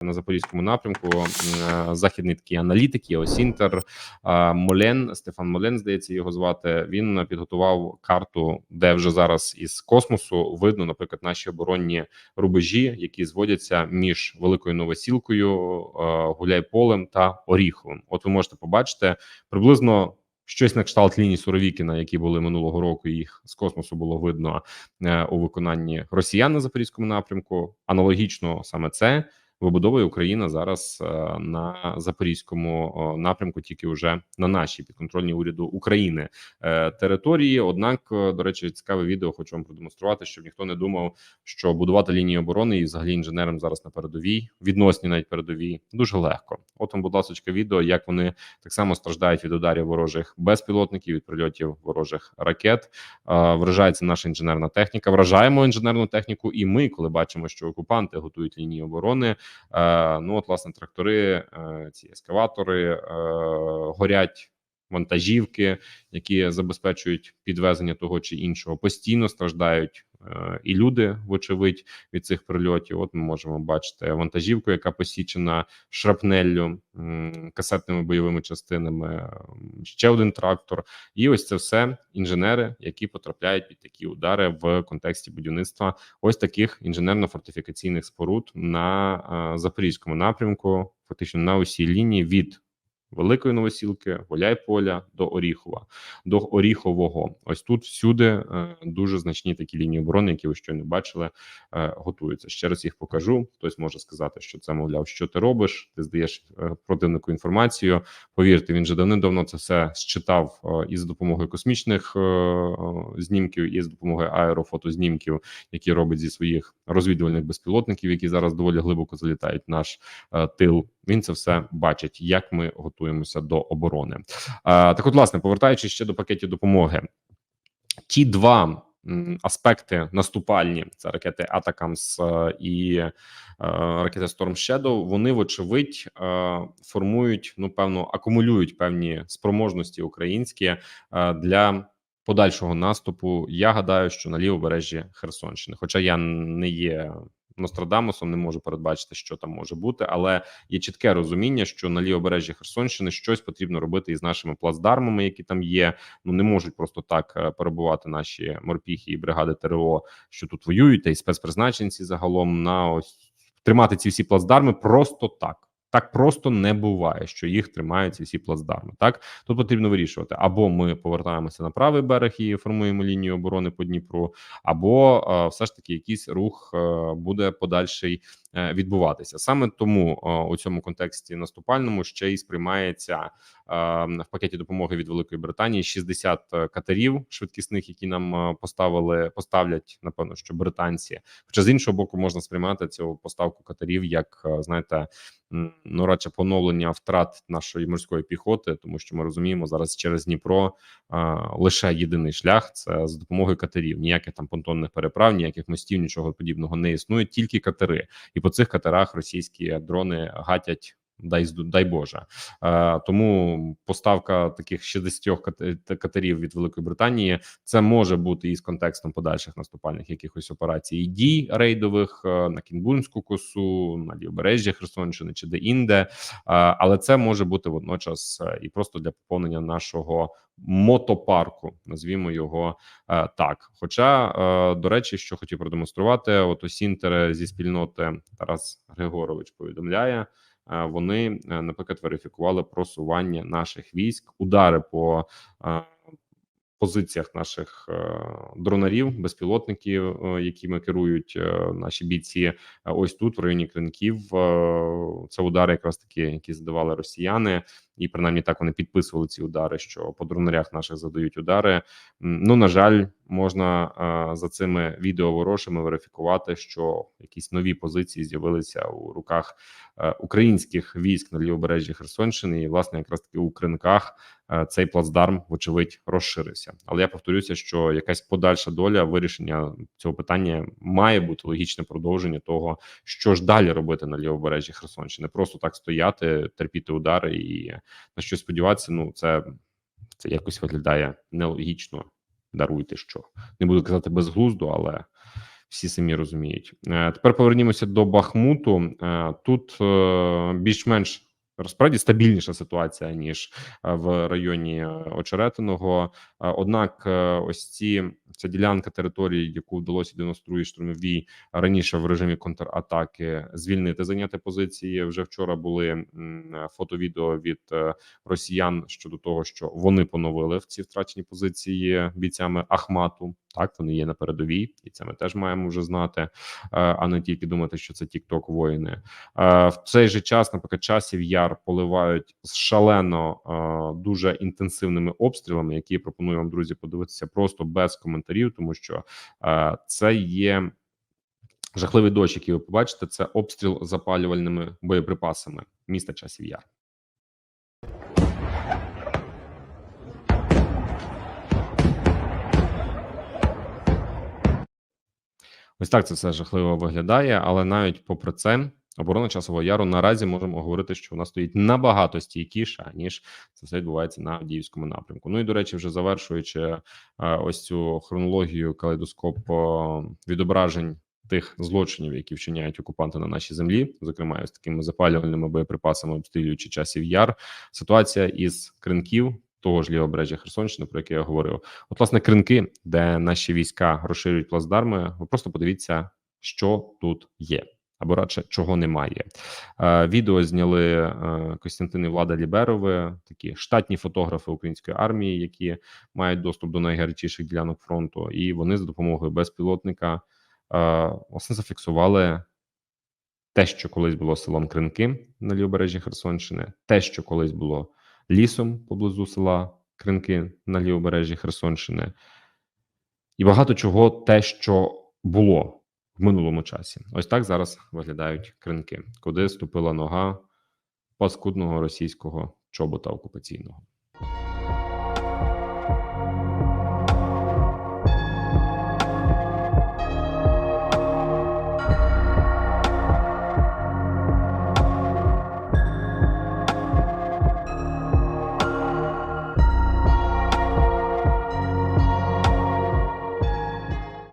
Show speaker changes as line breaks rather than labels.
на запорізькому напрямку. Е, Західний такий аналітик, ЄО Сінтер е, Молен, Стефан Молен, здається, його звати. Він підготував карту, де вже зараз із космосу видно, наприклад, наші оборонні рубежі, які зводяться між великою новосілкою, е, Гуляйполем та Оріховим. От ви можете побачити приблизно. Щось на кшталт лінії Суровікіна, які були минулого року, їх з космосу було видно е, у виконанні росіян на запорізькому напрямку. Аналогічно саме це вибудовує Україна зараз е, на запорізькому напрямку, тільки вже на нашій підконтрольній уряду України е, території. Однак, е, до речі, цікаве відео хочу вам продемонструвати, щоб ніхто не думав, що будувати лінію оборони і взагалі інженерам зараз на передовій, відносні навіть передовій, дуже легко. От вам, будь ласка, відео, як вони так само страждають від ударів ворожих безпілотників, від прильотів ворожих ракет. Вражається наша інженерна техніка. Вражаємо інженерну техніку, і ми, коли бачимо, що окупанти готують лінії оборони. Е, Ну от власне трактори, е, ці ескаватори е, горять. Вантажівки, які забезпечують підвезення того чи іншого, постійно страждають і люди, вочевидь, від цих прильотів. От ми можемо бачити вантажівку, яка посічена шрапнеллю, касетними бойовими частинами. Ще один трактор, і ось це все інженери, які потрапляють під такі удари в контексті будівництва ось таких інженерно-фортифікаційних споруд на е, запорізькому напрямку, фактично на усій лінії від Великої Новосілки, Гуляйполя до Оріхова, до Оріхового. Ось тут всюди е, дуже значні такі лінії оборони, які ви щойно бачили, е, готуються. Ще раз їх покажу. Хтось може сказати, що це мовляв, що ти робиш? Ти здаєш е, противнику інформацію. Повірте, він же давним-давно це все считав і за допомогою космічних знімків, і за допомогою аерофотознімків, які робить зі своїх розвідувальних безпілотників, які зараз доволі глибоко залітають в наш тил. Він це все бачить, як ми готуємося до оборони. Так, от, власне, повертаючись ще до пакетів допомоги, ті два аспекти наступальні: це ракети Атакамс е, і е, ракети Storm Shadow, Вони, вочевидь, е, формують ну певно, акумулюють певні спроможності українські для. Подальшого наступу я гадаю, що на лівобережжі Херсонщини, хоча я не є Нострадамусом, не можу передбачити, що там може бути, але є чітке розуміння, що на лівобережжі Херсонщини щось потрібно робити із нашими плацдармами, які там є. Ну не можуть просто так е, перебувати наші морпіхи і бригади ТРО, що тут воюють, та й спецпризначенці загалом на ось тримати ці всі плацдарми просто так. Так просто не буває, що їх тримають ці всі плацдарми. Так тут потрібно вирішувати: або ми повертаємося на правий берег і формуємо лінію оборони по Дніпру, або е, все ж таки якийсь рух е, буде подальший відбуватися. Саме тому е, у цьому контексті наступальному ще й сприймається е, в пакеті допомоги від Великої Британії 60 катерів швидкісних, які нам е, поставили, поставлять напевно, що британці. Хоча з іншого боку можна сприймати цю поставку катерів як е, знаєте. Ну, радше поновлення втрат нашої морської піхоти, тому що ми розуміємо зараз через Дніпро лише єдиний шлях це з допомогою катерів. Ніяких там понтонних переправ, ніяких мостів, нічого подібного не існує. Тільки катери, і по цих катерах російські дрони гатять. Дай дай Боже, е, тому поставка таких 60 кат- катерів від Великої Британії це може бути із контекстом подальших наступальних якихось операцій і дій рейдових е, на Кінбурнську косу, на лівобережжя Херсонщини чи де інде, Е, але це може бути водночас е, і просто для поповнення нашого мотопарку, назвімо його е, так. Хоча, е, до речі, що хотів продемонструвати, от Осінтер зі спільноти Тарас Григорович повідомляє. Е, Вони, е, наприклад, верифікували просування наших військ, удари по е, позиціях наших дронарів, безпілотників, якими керують наші бійці. Ось тут, в районі Кринків, е, це удари, якраз такі, які задавали росіяни, і принаймні так вони підписували ці удари, що по дронарях наших задають удари. Ну на жаль, можна за цими відео ворожими верифікувати, що якісь нові позиції з'явилися у руках е, українських військ на лівобережжі Херсонщини, і власне якраз таки у кринках е, цей плацдарм, вочевидь, розширився. Але я повторюся, що якась подальша доля вирішення цього питання має бути логічне продовження того, що ж далі робити на лівобережжі Херсонщини. Просто так стояти, терпіти удари і на щось сподіватися. Ну це, це якось виглядає нелогічно. Даруйте що не буду казати безглуздо, але всі самі розуміють. Е, Тепер повернімося до Бахмуту. Е, Тут е, більш-менш Розправді стабільніша ситуація ніж в районі Очеретиного. Однак, ось ці ця ділянка території, яку вдалося 92-й штурмовій раніше в режимі контратаки звільнити, зайняти позиції. Вже вчора були фото-відео від е, росіян щодо того, що вони поновили в ці втрачені позиції бійцями Ахмату. Так, вони є на передовій, і це ми теж маємо вже знати, е, а не тільки думати, що це тікток воїни. Е, В цей же час, наприклад, часів яр поливають з шалено дуже інтенсивними обстрілами, які я пропоную вам, друзі, подивитися просто без коментарів, тому що е, це є. Жахливий дощ, який ви побачите, це обстріл запалювальними боєприпасами міста часів яр. Ось так це все жахливо виглядає, але навіть попри це, оборона часового яру наразі можемо говорити, що вона стоїть набагато стійкіша, ніж це все відбувається на Авдіївському напрямку. Ну і до речі, вже завершуючи е, ось цю хронологію калейдоскоп е, відображень. Тих злочинів, які вчиняють окупанти на нашій землі, зокрема з такими запалювальними боєприпасами, обстрілюючи часів яр. Ситуація із кринків того ж лівобережжя Херсонщини, про яке я говорив. От, власне, кринки, де наші війська розширюють плацдарми. Ви просто подивіться, що тут є, або радше чого немає. Е, відео зняли е, Костянтин і Влада Ліберови, такі штатні фотографи української армії, які мають доступ до найгарячіших ділянок фронту, і вони за допомогою безпілотника е, власне зафіксували. Те, що колись було селом Кринки на лівобережжі Херсонщини, те, що колись було лісом поблизу села Кринки на лівобережжі Херсонщини, і багато чого те, що було минулому часі. Ось так зараз виглядають кринки, куди ступила нога паскудного російського чобота окупаційного.